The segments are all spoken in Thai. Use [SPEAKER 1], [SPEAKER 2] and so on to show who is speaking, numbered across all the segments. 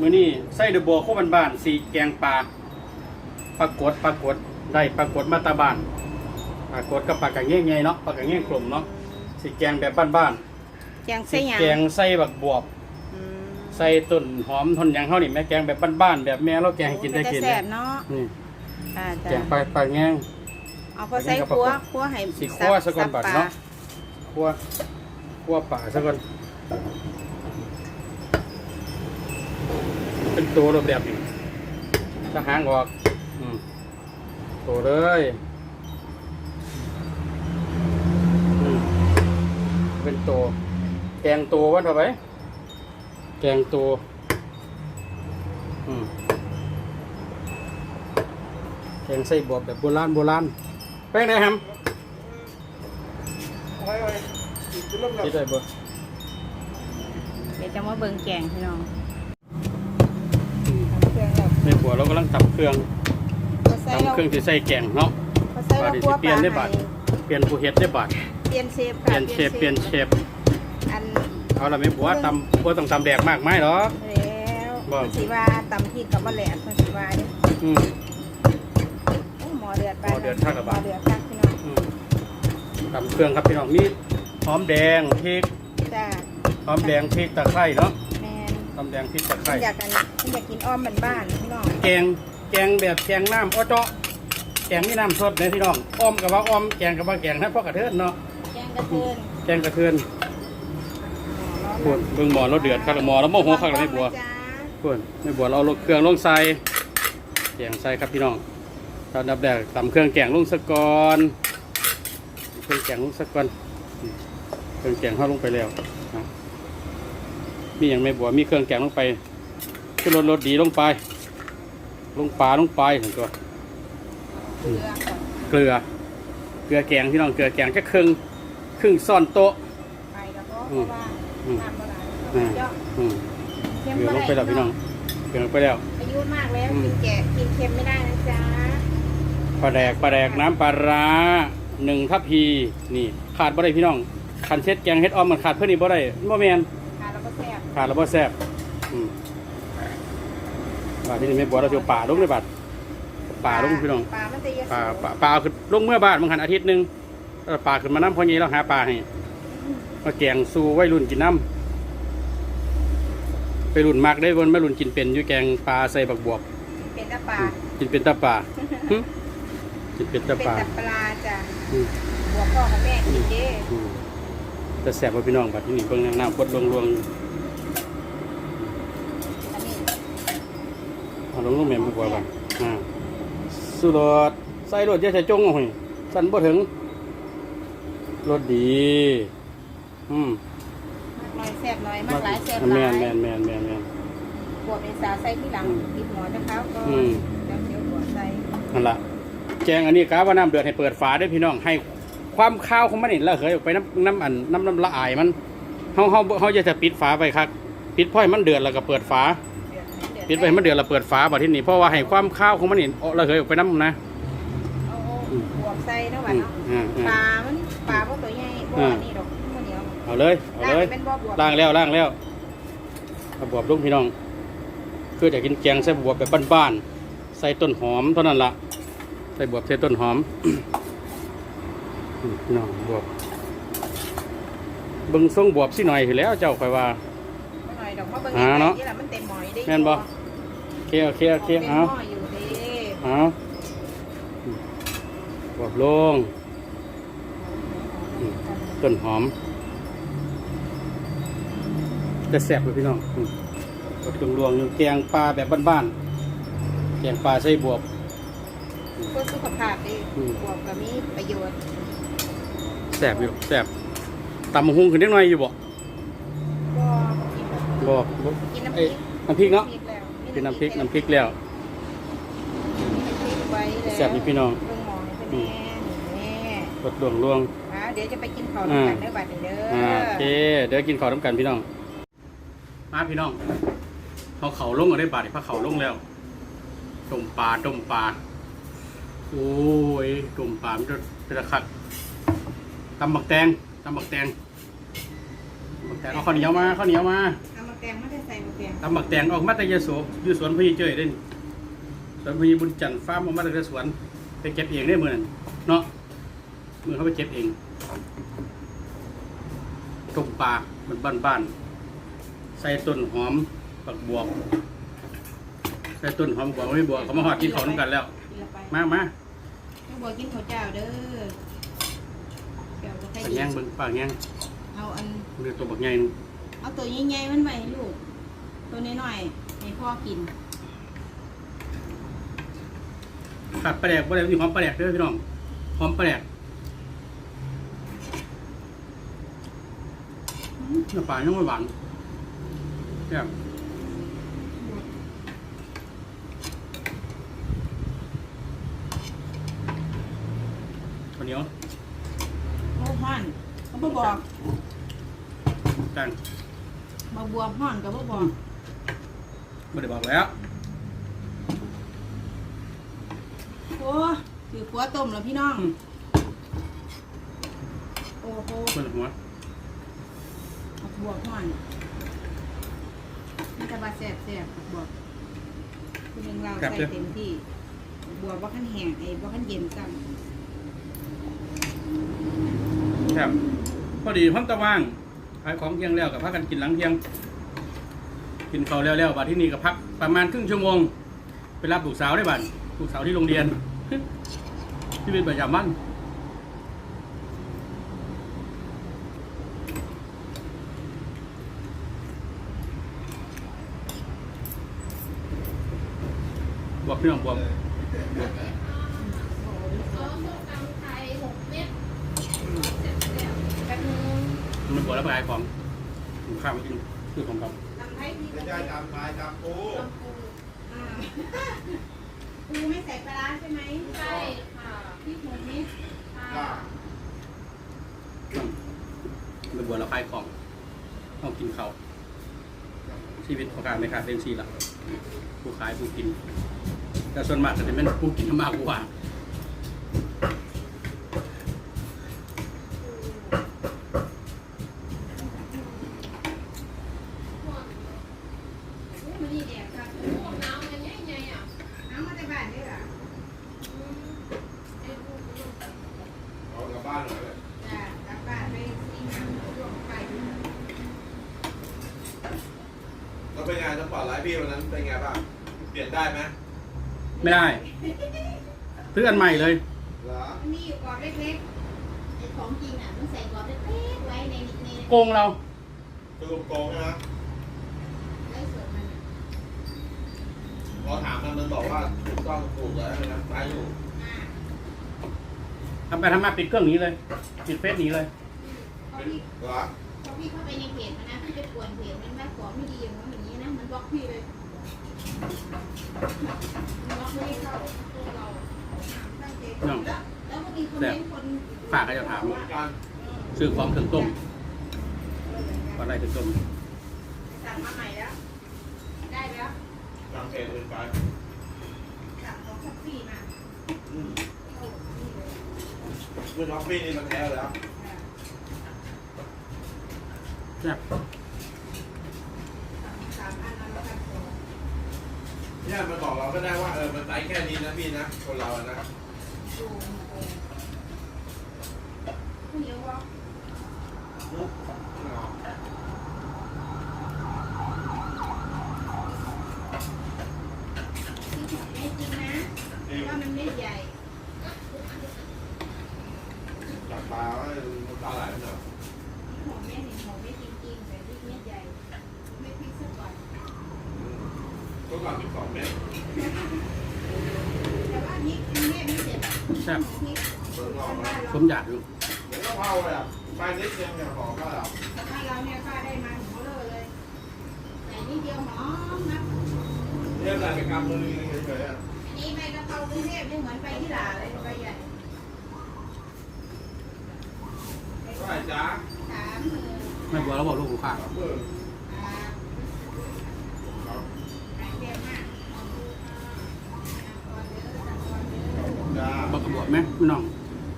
[SPEAKER 1] มื้อนี้ไส้เดอะบัวโคบ้านๆสีแกงปลาปรากฏปรากฏได้ปรากฏมาตาบ้านปรากฏกับปลากระเงี้ยงไงเนาะปลากระเงี้ยงกลมเนาะสีแกงแบบบ้าน
[SPEAKER 2] แกง
[SPEAKER 1] ๆ
[SPEAKER 2] ใส่
[SPEAKER 1] สี
[SPEAKER 2] หยัง
[SPEAKER 1] แกงใส่บักบวบ
[SPEAKER 2] อืม
[SPEAKER 1] ใส่ต้นหอมทนหยังเฮานี่แม่แกงแบบบ้านๆแบบแม่เราแกงให้กินได้กิน
[SPEAKER 2] โอ้เป็ตาแซ่บเนาะ
[SPEAKER 1] นี่
[SPEAKER 2] ค่ะ
[SPEAKER 1] แก
[SPEAKER 2] จ้ะ
[SPEAKER 1] งปลาปลาแง่ง
[SPEAKER 2] เอาพอใส่ครัวครัวให้
[SPEAKER 1] สิคั่วซะก่อนบัดเนาะ คั่วคั่วป่าซะก่อน เป็นตัวรูปแบบนี้ถ้าหางออกอืมตัวเลยเป็นตัวแกงตัววันเท่าไหร่แกงตัวแกงไส้บวบแบบโบราณโบราณแป้งได้ครับคิดได้บ่
[SPEAKER 2] เดี๋ยวจะมาเบิ่งแกงพี่น้องำเครื่องแล้ว
[SPEAKER 1] ในหัวเรากำลังตำเครื่อง
[SPEAKER 2] พอใส่เรา
[SPEAKER 1] ตำเครื่องที่ใส่แกงเนาะ
[SPEAKER 2] พอใส่เรา
[SPEAKER 1] บาดนี้
[SPEAKER 2] ครัว
[SPEAKER 1] สิเปลี่ยนได้บาด
[SPEAKER 2] ให้
[SPEAKER 1] เปลี่ยนผู้เฮ็ดได้บาด
[SPEAKER 2] เปลี่ยนเชฟ
[SPEAKER 1] เป
[SPEAKER 2] ค่ะ
[SPEAKER 1] ลี่ยนเชฟเปลี่ยนเชฟ
[SPEAKER 2] อัน
[SPEAKER 1] เอาละไม่บัวตำบัวต้องตำแดกมากไหมหรอก
[SPEAKER 2] แล้ว
[SPEAKER 1] บ่
[SPEAKER 2] เพิ่นสิว่าตำพริกกับมะแหลกเพิ่นสิว่าเด้
[SPEAKER 1] อืม
[SPEAKER 2] โอ้หมอเดือดไป
[SPEAKER 1] หม้อเดือดคักละบาด
[SPEAKER 2] หม้อเดือดคักพี่น้อง
[SPEAKER 1] อืมตำเครื่องครับพี่น้องมีหอมแดงพริก
[SPEAKER 2] จ้า
[SPEAKER 1] หอมแดงพริกตะไคร้เนาะ
[SPEAKER 2] แมน
[SPEAKER 1] หอมแดงพริกตะไคร้
[SPEAKER 2] อยากกันอยากกินอ้อมบ้านๆพี่น้อง
[SPEAKER 1] แกงแกงแบบแกงน้ำอ้อเจาะแกงนี่น้ำสดเลยพี่น้องอ้อมกับว่าอ้อมแกงกับว่าแกงนะพ่อกระเทินเนาะ
[SPEAKER 2] แกงกระเทือน
[SPEAKER 1] แกงกระเทิน
[SPEAKER 2] ห
[SPEAKER 1] พูดเบิ่งหมอเราเดือดคักละหมอแล้วโมโหคักละไม่บัว
[SPEAKER 2] จ้า
[SPEAKER 1] เพื่อนไม่บัวเราเอาเครื่องลงใส่แกงใส่ครับพี่น้องตอนดับแดกตำเครื่องแกงลงสะก่อนเครื่องแกงลงสะก่อนอืมเครื่องแกงเข้าลงไปแล้วนะ มีอย่างไม่บัวมีเครื่องแกงลงไปขึ้นรสรสดีลงไป ลงปลาลงไปถึงตัว
[SPEAKER 2] เกลือก่อน
[SPEAKER 1] เกลือ เกลือแกงพี่น้องเกลือแกงแค่ครึ่งครึ่งซ่อนโต๊ะ
[SPEAKER 2] ไปแล้วก็เพราะว่า
[SPEAKER 1] อืม
[SPEAKER 2] น้ำบ่หลาย
[SPEAKER 1] อืม
[SPEAKER 2] เยอะ
[SPEAKER 1] อืม
[SPEAKER 2] เค็ม
[SPEAKER 1] เกลือ
[SPEAKER 2] บ่
[SPEAKER 1] ลง
[SPEAKER 2] ด้
[SPEAKER 1] ไปแล้วพี่น้องเกลือลงไปแล้ว
[SPEAKER 2] อายุมากแล้ว
[SPEAKER 1] อืม
[SPEAKER 2] กินแกะกินเค็มไม่ได้นะจ๊ะ
[SPEAKER 1] ปลาแดกปลาแดกน้ำปลาร้าหนึ่งทัพพีนี่ ขาดบ่ได้พี่น้องคันเช็ดแกงเฮ็ดออมมันขาดเพื่อนนี่บ่ได้บ่แมน ขาดแล้วบ่แซ่บอืมบาดที่นี่แม่บัวเราจะเอาป่าลงเลยบาดป่าลงพี่น้อง
[SPEAKER 2] ปลามันจะเยอะ
[SPEAKER 1] ป่าป่าป่าเอาขึ้นลงเมื่อบ้านบางหันอาทิตย์หนึงแล้วป่าขึ้นมาน้ำพอนี้เราหาป่าให้มาแกงสู่วัยรุ่นกินน้ำไปรุ่นมากได้บนไม่รุ่นกินเป็นอยู่แกงปลาใส่บักบวบ
[SPEAKER 2] เป็นตะปลา
[SPEAKER 1] กินเป็นตาป่าหึกินเป็นตา
[SPEAKER 2] เป็น
[SPEAKER 1] ป่า
[SPEAKER 2] ตะปลาจ้ะ
[SPEAKER 1] อืม
[SPEAKER 2] บัวพ่อกับแม่กินเด้
[SPEAKER 1] อืมจะแสบว่าพี่น้องบัดที่นี่เบิ่งน้ำกดลวงลวง
[SPEAKER 2] อันนี้
[SPEAKER 1] เอา ลงลงแม่บัวก่อนอ่าสุรสใส่รสเยอะใส่จงเอาหอยสั่นบ่ถึงรสดี อืม
[SPEAKER 2] มากน้อยแซ่บน้อยมากหลายแซ่บห
[SPEAKER 1] แม
[SPEAKER 2] ลาน
[SPEAKER 1] แม
[SPEAKER 2] ย
[SPEAKER 1] นแมนแมนแมน
[SPEAKER 2] บวกเป็นสาใส่ที่หลัง
[SPEAKER 1] อืม
[SPEAKER 2] ติดหมอจะเขาก็
[SPEAKER 1] อืม
[SPEAKER 2] เดี๋ยวเดี๋ยวบวกใส่
[SPEAKER 1] นั่นล่ะแกงอันนี้กาว่าน้ำเดือดให้เปิดฝาได้อพี่น้องให้ความข้าวของมันนี่ระเหยออกไปน้ำน้ำอันน้ำน้ำละอายมันเฮาเฮาเฮาจะปิดฝาไปครับปิดพ่อยมันเดือดแล้วก็เปิดฝา
[SPEAKER 2] เดือด
[SPEAKER 1] ปิดไปให้มันเดือดแล้วเปิดฝาบัดที่นี่เพราะว่าให้ความข้าวของมันนี่เอาระเหยออกไปน้ำนะ
[SPEAKER 2] เอาบวกใส่เนาะบัดเนาะ
[SPEAKER 1] อืมอืม
[SPEAKER 2] ปลามันปลาพวกตัวใหญ่พวก
[SPEAKER 1] อ่า
[SPEAKER 2] อันนี้ดอกมันเหนียว
[SPEAKER 1] เอาเลยเอาเลย
[SPEAKER 2] เป็นบ่บวก
[SPEAKER 1] ล้างแล้วล้างแล้วเอาบวบลุงพี่น้องคืออยากกินแกงใส่บวบแบบบ้านๆใส่ต้นหอมเท่านั้นละใส่บวบใส่ต้นหอม อืมพี่น้องบวบเบิ่งทรงบวบสิหน่อยอยู่แล้วเจ้าคอยว่า
[SPEAKER 2] ไม่หน่อยดอกเพราะบาง
[SPEAKER 1] อ่าเนาะ
[SPEAKER 2] นี่แหละมันเต็มหมอยได้
[SPEAKER 1] แม่นบ่โอเคโอเคโอเค
[SPEAKER 2] เป็น
[SPEAKER 1] เอา
[SPEAKER 2] หม้ออยู่เด้
[SPEAKER 1] เอาอืมบวบลงอืมต้นหอม จะแซ่บเลยพี่น้องอืมกดลวงๆอยู่แกงปลาแบบบ้านๆแกงปลาใส่บวบ
[SPEAKER 2] เพื่อสุขภาพดี
[SPEAKER 1] อืม
[SPEAKER 2] บวกก็มีประโยชน์
[SPEAKER 1] แสบอยู่แสบตำบักหุงขึ้นนิดหน่อยอยู่บ่
[SPEAKER 2] ก็กินแบบ
[SPEAKER 1] บ่บ่
[SPEAKER 2] กินน้ำพ
[SPEAKER 1] เอ้
[SPEAKER 2] ริ
[SPEAKER 1] ย
[SPEAKER 2] ก
[SPEAKER 1] น้ำพริกเนาะ
[SPEAKER 2] แล้ว
[SPEAKER 1] กินน้ำพริกน้ำพริกแล้ว
[SPEAKER 2] น้ำพริกไว้แล้ว
[SPEAKER 1] แซ่บอยู่พี่น้อง
[SPEAKER 2] เบิ่งหมอให้เพิ่นแน่นี่แน่
[SPEAKER 1] กดลวงลวง
[SPEAKER 2] อ่าเดี๋ยวจะไปกินข้าวด้วยกันเด้อบัดนี้เด้อ
[SPEAKER 1] อ่าโอเคเดี๋ยวกินข้าวน้ำกันพี่น้อง มาพี่น้องเขาเขาลงก็ได้บาดพระเขาลงแล้วต้มปลาต้มปลาโอ้ยต้มปลามันจะเป็นคักตำบักแตงตำบักแตงบักแตงเอาข้าวเหนียวมาข้าวเหนียวมา
[SPEAKER 2] เอามาแกงไม่ได้ใส่มาแกง
[SPEAKER 1] ตำหมักแตงออกมาแต่ยโสอยู่สวนพญเจยเด้นี่สวนพญบุญจันทร์ฟาร์มออกมาแต่สวนไปเก็บเองได้มือนั้นเนาะมือเขาไปเก็บเองต้มปลามันบ้านๆใส่ต้นหอมปักบวบใส่ต้นหอมบวบไม่บวบเขามาหอดกินของน้ำกันแล้ว
[SPEAKER 2] กินละไป
[SPEAKER 1] มามา
[SPEAKER 2] ต้องบอกกินข้าวเจ้าเด้อเจ้าก็ใคร
[SPEAKER 1] ปลาแยงเบิ่งปลาแยง
[SPEAKER 2] เอาอัน
[SPEAKER 1] เรือตัวบักใหญ่นึง
[SPEAKER 2] เอาตัวใหญ่ๆมันไว้ให้ลูก ตัวน้อยๆให้พ่อกิน
[SPEAKER 1] ขาดปลาแดกปลาแดกมีหอมปลาแดกเด้อพี่น้องหอมปลาแดกอื้อเนื้อปลายังไม่หวานแซ่บข้าวเหนียว
[SPEAKER 2] โอ้ห่อนเขาบ่บอก
[SPEAKER 1] จัง
[SPEAKER 2] มาบวมห่อนก็บ่บอก
[SPEAKER 1] ไม่ได้บอกแล้ว
[SPEAKER 2] โอ้ถือขัวต้มแล้วพี่น้อง โอ้โห
[SPEAKER 1] คนละหัว
[SPEAKER 2] เอาบวบห่อนมันจะบาแสบแสบๆบวบคุณยังเราใส่เต็มที่ บวบว่าขั้นแห้งไอ้ว่าขั้นเย็นซ้
[SPEAKER 1] แซ่บพอดีพร้อมตะว่างขายของเที่ยงแล้วกับพักกันกินหลังเที่ยง กินข้าวแล้วๆบัดที่นี่ก็พักประมาณครึ่งชั่วโมง ไปรับลูกสาวได้บัดลูกสาวที่โรงเรียนที่เป็นประจำวันบวกพี่น้องบวก
[SPEAKER 3] ซอสส้มตำไทยหกเม็ดเสร็จแล้วำ
[SPEAKER 2] แป๊บนึง
[SPEAKER 1] มันบวกแล้วไปขายของข้าวมากินคือของเขา
[SPEAKER 2] ไม่
[SPEAKER 4] ไม่ใช่จำปลายจำปู
[SPEAKER 3] ปู
[SPEAKER 2] ปูไม่ใส่ปลาร้าใช่ไหม
[SPEAKER 3] ใช่ค่ะ
[SPEAKER 2] พริกหมูนิด
[SPEAKER 3] ค่ะ
[SPEAKER 1] มันบวกแล้วขายของต้องกินเขาชีวิตของการไม่ขาดเรื่องชีละผู้ขายผู้กิน แต่ส่วนมากจะเป็นผู้กินมากกว่า
[SPEAKER 2] อู้มันนี่แดดครับ
[SPEAKER 3] โอ้น้ำมันใหญ่ๆอะ
[SPEAKER 2] น้ำมาจากบ้านด้วยเหรอ
[SPEAKER 3] อืมไอ้ลูกลูก
[SPEAKER 4] เอากลับบ้านหน่อยเลย
[SPEAKER 2] จ้ะกลับบ้านไปซีน้ำช่วงไป
[SPEAKER 4] แล้ว เป็นไงสปอร์ตไลท์พี่วันนั้นเป็นไงบ้างเปลี่ยนได้ไหม
[SPEAKER 1] ไม่ได้ซื้ออันใหม่เลย
[SPEAKER 4] เหรอ
[SPEAKER 2] มันมีอยู่กรอบเล็ก
[SPEAKER 3] ไอ้ของจริงอะมันใส่กรอบเล็กๆไว้ในใน
[SPEAKER 1] โกงเรา
[SPEAKER 4] สรุปโกงใช่ไหม
[SPEAKER 3] ไอ้ส่วนมันอะ
[SPEAKER 4] พอถามมันมันบอกว่าถูกต้องถูกแล้วนะไปอยู่
[SPEAKER 2] ๆอ่า
[SPEAKER 1] ทำไปทำมาปิดเครื่องหนี้เลย ปิดเฟซหนีเลย
[SPEAKER 2] พอพี่
[SPEAKER 4] เหรอ
[SPEAKER 2] พอพี่เข้าไปในเพจมันนะพี่ไปป่วนเพจมันแม่ของไม่ดีอย่างนั้น บล็อกพี่เลยมันบล็อกไม่ให้เข้าตัวเราตั้งใจแล้วแล้วก็มีคอมเมนต์คน
[SPEAKER 1] ฝากก็จะถาม
[SPEAKER 4] เหมือนกัน
[SPEAKER 1] ซื้อของถึงต้มวันไรถึงต้ม
[SPEAKER 2] สั่งมาใหม่แล้ว ได้แล้ว
[SPEAKER 4] จำเพจอื่นไป
[SPEAKER 2] สั่งของช้อปปี้มา
[SPEAKER 4] อืม
[SPEAKER 2] เข้านี่เลย
[SPEAKER 4] เมื่อท็อปปี้นี่มันแท้แล้ว
[SPEAKER 2] อ่า
[SPEAKER 1] แซ่บ
[SPEAKER 2] สั่งสามอันแล้วกันตัว
[SPEAKER 4] เนี่มาบอกเราก็ได้ว่าเออมันไซส์แค่นี้นะพี่นะคนเราอะนะ
[SPEAKER 2] ดูโอ้ผู้เดียวว่า
[SPEAKER 4] มุกเอา
[SPEAKER 2] ที่ถูกไม่จริงนะ
[SPEAKER 4] จริง
[SPEAKER 2] ว่ามันไม่ใหญ่
[SPEAKER 4] จับปลาว่ามันปลาไหลมันเหรอ
[SPEAKER 2] หัวเม็ดนี่หัวเม็ดจริงๆแต่ที่เม็ดใหญ่ไม่พริกสักก่อน
[SPEAKER 4] อืมก็ก่อนสิบสองเมตร
[SPEAKER 2] แต่ว่าพริกแม่ไม่เสร็จ
[SPEAKER 1] แซ่บ
[SPEAKER 2] พริก
[SPEAKER 4] เบิร์นออก
[SPEAKER 2] บ้า
[SPEAKER 4] นะ
[SPEAKER 2] นเรา
[SPEAKER 1] สมอยากอยู่
[SPEAKER 4] เหมือนกะเพราเลยอะไปนิดเดียวเนี่ยหอมก็แล้ว
[SPEAKER 2] บ้านเราเนี่ยป้าได้มาหัวเลอะเลยใส่นิดเดียวหอมนะ
[SPEAKER 4] เรียกอะไรเป็นกำมือเฉยๆอะ
[SPEAKER 2] อันนี้ใบกะเพรากรุงเทพไม่เหมือนไปที่ลาเลยใบใหญ่
[SPEAKER 4] เท่าไหร่จ๊ะ
[SPEAKER 2] สามหมื่น
[SPEAKER 1] ไม่บัวเราบอกลูกค้า
[SPEAKER 4] สามหมื่น
[SPEAKER 2] อ่า เด้อ
[SPEAKER 4] จ้า
[SPEAKER 1] บอกระบวกไหมพี่น้อง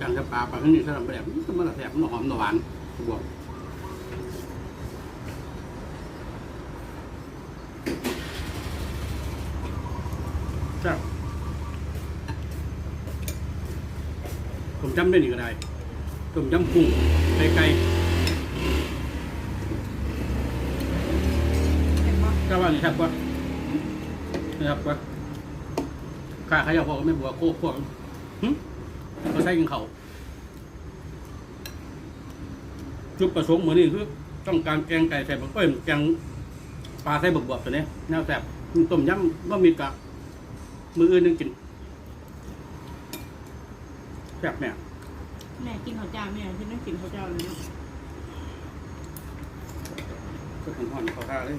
[SPEAKER 1] จางจะปลาปลาข้างนี้สลับแบบมันละแสบมันหอมหวานกระบวกจ้าผมจำได้นี่ก็ได้ผมจำกุ้งไก่ไก่
[SPEAKER 2] เห็นบ่
[SPEAKER 1] เจ้าว่านี่ครับว่านี่ครับว่าข้าขยะพอกไม่บัวโคกพวก เขาใช้กินเขาวจุดประสงค์เหมือนนี่คือต้องการแกงไก่ใส่บักเอ้ยแกงปลาใส่บักบวบตัวนี้แนวแซ่บต้มยำก็มีกะมืออื่นนึงกินแซ่บแม่
[SPEAKER 2] แม่กินข้าวเจ้าแม่ที่นั่งกินข้าวเจ้าเลยเนาะ
[SPEAKER 1] ก็ถึงห่อนเขาท่าเลย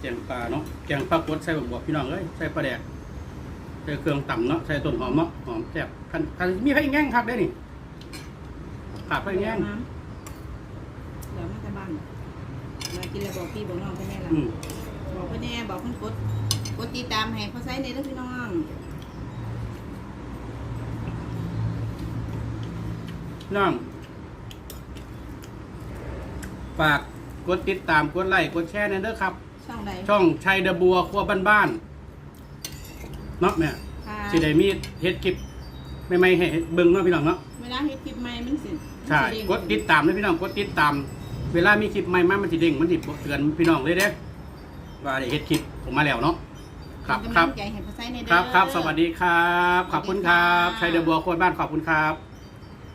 [SPEAKER 1] แกงปลาเนาะแกงปลากดใส่บักบวบพี่น้องเอ้ยใส่ปลาแดก ใส่เครื่องต่ำเนาะใส่ต้นหอมเนาะหอมแซ่บคันคันมีไผ่แง่งครับได้นี่ขาดไผ่แง่ง
[SPEAKER 2] น้ำเดี๋ยวมาจะบ้านมากินแล้วบอกพี่บอกน้องพ่อแม่ละ
[SPEAKER 1] อืม
[SPEAKER 2] บอกพ่อแน่บอกเพิ่นกดกดติดตามให้พ่อไซในเด้อพี่น้อง
[SPEAKER 1] น้องฝากกดติดตามกดไลค์กดแชร์ในเด้อครับ
[SPEAKER 2] ช่องใด
[SPEAKER 1] ช่องชัยเดอะบัวครัวบ้านๆ เนาะแม่
[SPEAKER 2] ค่ะ
[SPEAKER 1] สิได้มีเฮ็ดคลิปไม่ไม่ๆให้เบิ่งเนาะพี่น้องเนาะ
[SPEAKER 2] เวลาเฮ็ดคลิปใหม่มันสิ
[SPEAKER 1] ใช่
[SPEAKER 2] มันสิเด้ง
[SPEAKER 1] กดติดตามนะพี่น้อง กดติดตาม เวลามีคลิปใหม่มามันสิเด้ง มันสิเตือนพี่น้องเลยเด้ว่าได้เฮ็ดคลิปออกมาแล้วเนาะ ครับ
[SPEAKER 2] เป็น
[SPEAKER 1] ครับ
[SPEAKER 2] กำลังใจให้พ่อไซในเด้อ
[SPEAKER 1] ครับครับ สวัสดีครับ ขอบคุณครับ ชัยเดอะบัวครัวบ้านขอบคุณครับ